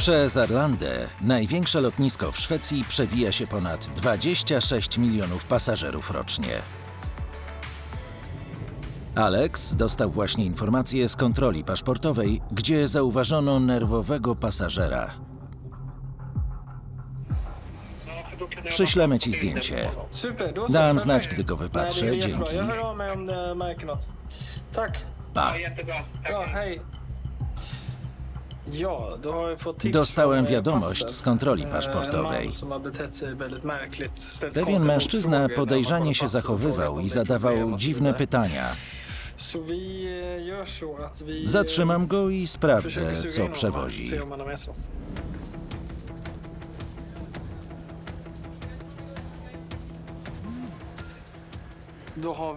Przez Arlandę, największe lotnisko w Szwecji, przewija się ponad 26 milionów pasażerów rocznie. Alex dostał właśnie informację z kontroli paszportowej, gdzie zauważono nerwowego pasażera. Przyślemy ci zdjęcie. Dam znać, gdy go wypatrzę. Dzięki. Jag hör av Dostałem wiadomość z kontroli Eh, paszportowej. Pewien mężczyzna podejrzanie się zachowywał i zadawał dziwne pytania. Zatrzymam go i sprawdzę, co przewozi.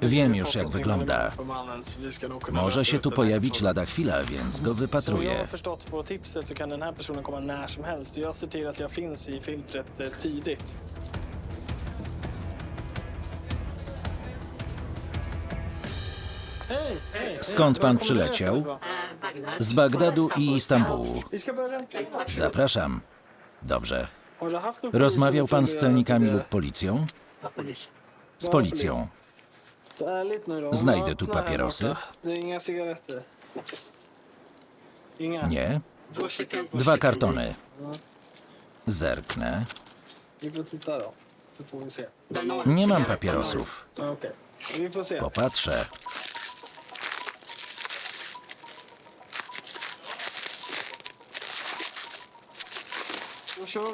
Wiem już, jak wygląda. Może się tu pojawić lada chwila, więc go wypatruję. eh, Skąd pan przyleciał? Z Bagdadu i Istambułu. Zapraszam. Dobrze. Rozmawiał pan z celnikami lub policją? Z policją. Znajdę tu papierosy. Nie. Dwa kartony. Zerknę. Nie mam papierosów. Popatrzę.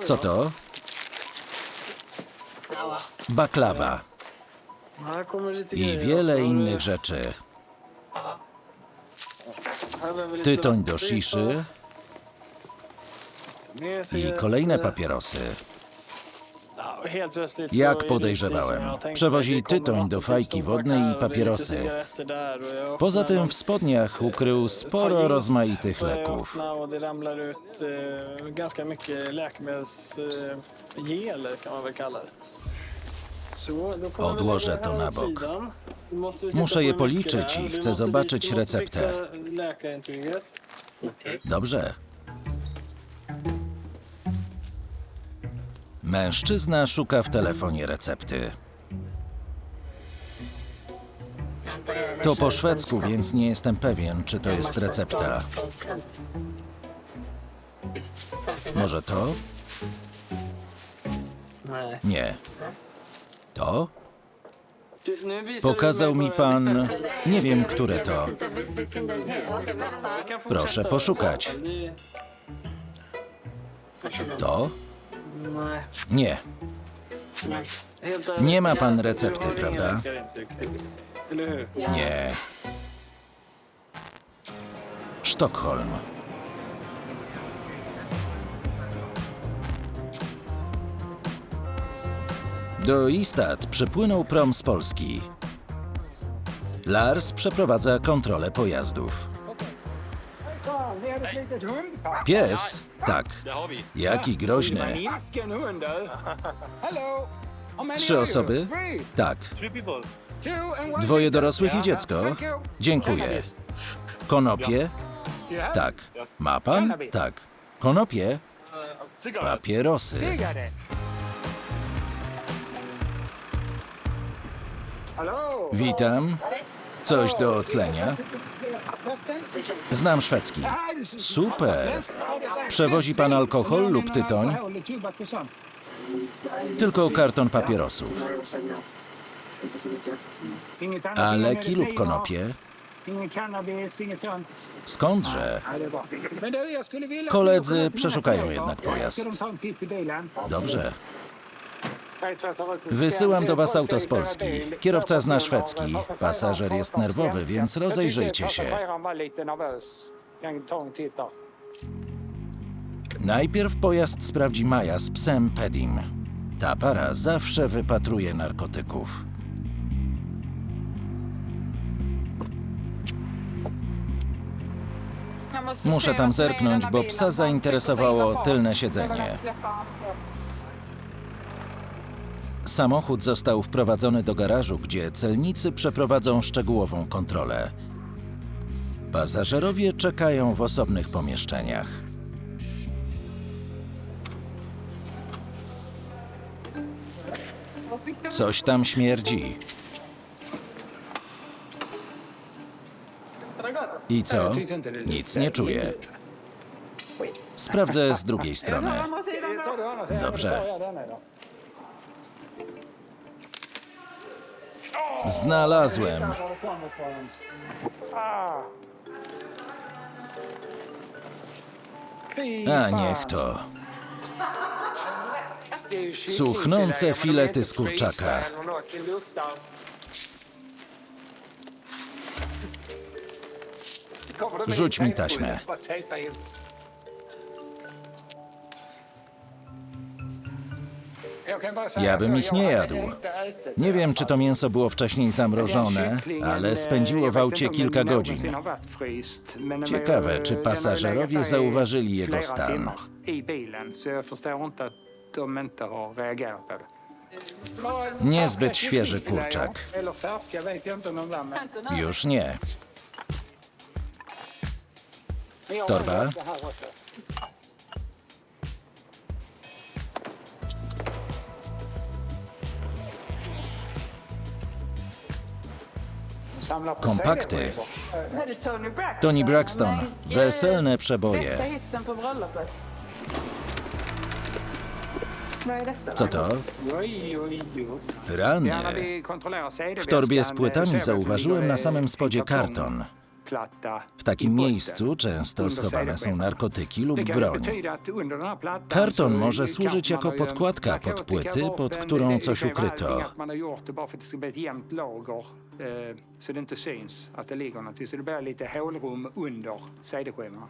Co to? Baklawa i wiele innych rzeczy. Tytoń do Mer i kolejne papierosy. Jak podejrzewałem. Przewozi tytoń do fajki wodnej i papierosy. Poza tym w spodniach ukrył sporo rozmaitych leków. Odłożę lägga to na bok. Muszę je policzyć i chcę zobaczyć receptę. läkarintyget. Dobrze. Mężczyzna szuka w telefonie recepty. To po szwedzku, więc nie jestem pewien, czy to jest recepta. Może to? Nie. To? Pokazał mi pan. Nie wiem, które to. Proszę poszukać. To? Nie. Nie ma pan recepty, prawda? Nie. Sztokholm. Do Istad przypłynął prom z Polski. Lars przeprowadza kontrolę pojazdów. Pies? Tak. Jaki groźny. Trzy osoby? Tak. Dwoje dorosłych i dziecko? Dziękuję. Konopie? Tak. Ma pan? Tak. Konopie? Papierosy. Witam. Coś do oclenia? Znam szwedzki. Super. Przewozi pan alkohol lub tytoń? Tylko karton papierosów. A leki lub konopie? Skądże? Koledzy przeszukają jednak Ja, pojazd. Dobrze. Wysyłam do was auto z Polski. Kierowca zna szwedzki. Pasażer jest nerwowy, więc rozejrzyjcie się. Najpierw pojazd sprawdzi Maja z psem Pedim. Ta para zawsze wypatruje narkotyków. Muszę tam zerknąć, bo psa zainteresowało tylne siedzenie. Samochód został wprowadzony do garażu, gdzie celnicy przeprowadzą szczegółową kontrolę. Pasażerowie czekają w osobnych pomieszczeniach. Coś tam śmierdzi. I co? Nic nie czuję. Sprawdzę z drugiej strony. Dobrze. Znalazłem. A niech to. Cuchnące filety z kurczaka. Rzuć mi taśmę. Ja bym ich nie jadł. Nie wiem, czy to mięso było wcześniej zamrożone, ale spędziło w aucie kilka godzin. Ciekawe, czy pasażerowie zauważyli jego stan. Niezbyt świeży kurczak. Już nie. Torba? Kompakty. Tony Braxton. Weselne przeboje. Co to? Rany. W torbie z płytami zauważyłem na samym spodzie karton. W takim miejscu często schowane są narkotyki lub broń. Karton może służyć jako podkładka pod płyty, pod którą coś ukryto. Så det inte syns att det ligger något. Så det blir lite hålrum under CD-skivorna.